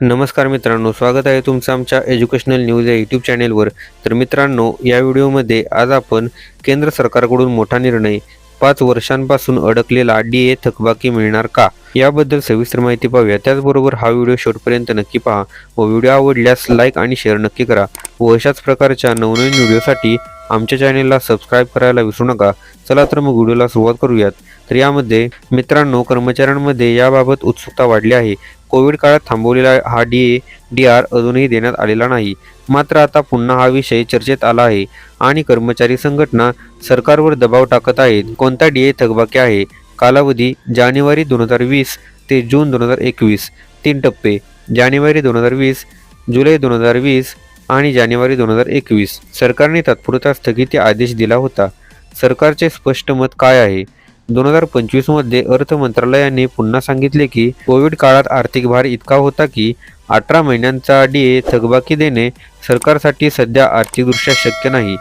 नमस्कार मित्रांनो स्वागत आहे तुमचं आमच्या एज्युकेशनल न्यूज या यूट्यूब चॅनेलवर तर मित्रांनो या व्हिडिओमध्ये आज आपण केंद्र सरकारकडून मोठा निर्णय पाच वर्षांपासून अडकलेला डी ए थकबाकी मिळणार का? याबद्दल सविस्तर माहिती पाहूया. त्याचबरोबर हा व्हिडिओ शेवटपर्यंत नक्की पहा व व्हिडिओ आवडल्यास लाईक आणि शेअर नक्की करा व अशाच प्रकारच्या नवनवीन व्हिडिओसाठी आमच्या चॅनेलला सबस्क्राईब करायला विसरू नका. चला तर मग व्हिडिओला सुरुवात करूयात. तर यामध्ये मित्रांनो कर्मचाऱ्यांमध्ये याबाबत उत्सुकता वाढली आहे. कोविड काळात थांबवलेला हा डी ए डी आर अजूनही देण्यात आलेला नाही. मात्र आता पुन्हा हा विषय चर्चेत आला आहे आणि कर्मचारी संघटना सरकारवर दबाव टाकत आहेत. कोणता डी ए थकबाकी आहे? कालावधी जानेवारी दोन हजार वीस ते जून दोन हजार एकवीस. तीन टप्पे. जानेवारी दोन हजार वीस जुलै दोन हजार वीस आणि जानेवारी दोन हजार एकवीस. सरकारने तात्पुरता स्थगिती आदेश दिला होता. सरकारचे स्पष्ट मत काय आहे? दोन हजार पंचवीसमध्ये अर्थ मंत्रालयाने पुन्हा सांगितले की कोविड काळात आर्थिक भार इतका होता की अठरा महिन्यांचा डी ए थकबाकी देणे सरकारसाठी सध्या आर्थिकदृष्ट्या शक्य नाही.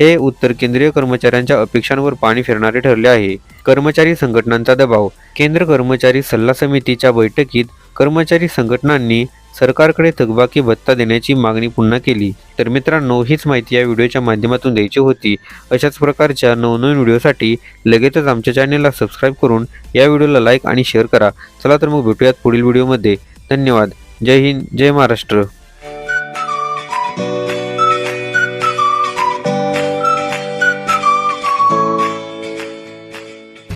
हे उत्तर केंद्रीय कर्मचाऱ्यांच्या अपेक्षांवर पाणी फिरणारे ठरले आहे. कर्मचारी संघटनांचा दबाव. केंद्र कर्मचारी सल्ला समितीच्या बैठकीत कर्मचारी संघटनांनी सरकारकडे थकबाकी भत्ता देण्याची मागणी पुन्हा केली. तर मित्रांनो हीच माहिती या व्हिडिओच्या माध्यमातून द्यायची होती. अशाच प्रकारच्या नवनवीन व्हिडिओसाठी लगेचच आमच्या चॅनेलला सबस्क्राईब करून या व्हिडिओला लाईक आणि शेअर करा. चला तर मग भेटूयात पुढील व्हिडिओमध्ये. धन्यवाद. जय हिंद जय महाराष्ट्र.